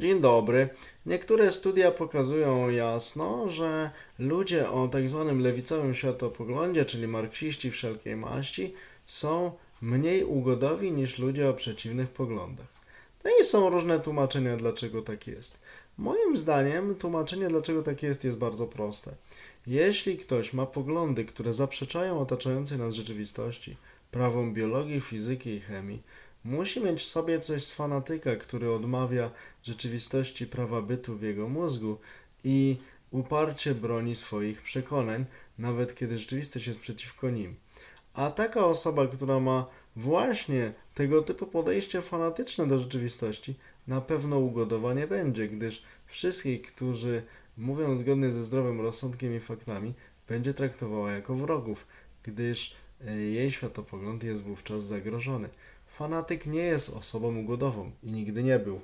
Dzień dobry. Niektóre studia pokazują jasno, że ludzie o tak zwanym lewicowym światopoglądzie, czyli marksiści wszelkiej maści, są mniej ugodowi niż ludzie o przeciwnych poglądach. No i są różne tłumaczenia, dlaczego tak jest. Moim zdaniem tłumaczenie, dlaczego tak jest, jest bardzo proste. Jeśli ktoś ma poglądy, które zaprzeczają otaczającej nas rzeczywistości, prawom biologii, fizyki i chemii, musi mieć w sobie coś z fanatyka, który odmawia rzeczywistości prawa bytu w jego mózgu i uparcie broni swoich przekonań, nawet kiedy rzeczywistość jest przeciwko nim. A taka osoba, która ma właśnie tego typu podejście fanatyczne do rzeczywistości, na pewno ugodowa nie będzie, gdyż wszystkich, którzy mówią zgodnie ze zdrowym rozsądkiem i faktami, będzie traktowała jako wrogów, gdyż jej światopogląd jest wówczas zagrożony. Fanatyk nie jest osobą ugodową i nigdy nie był.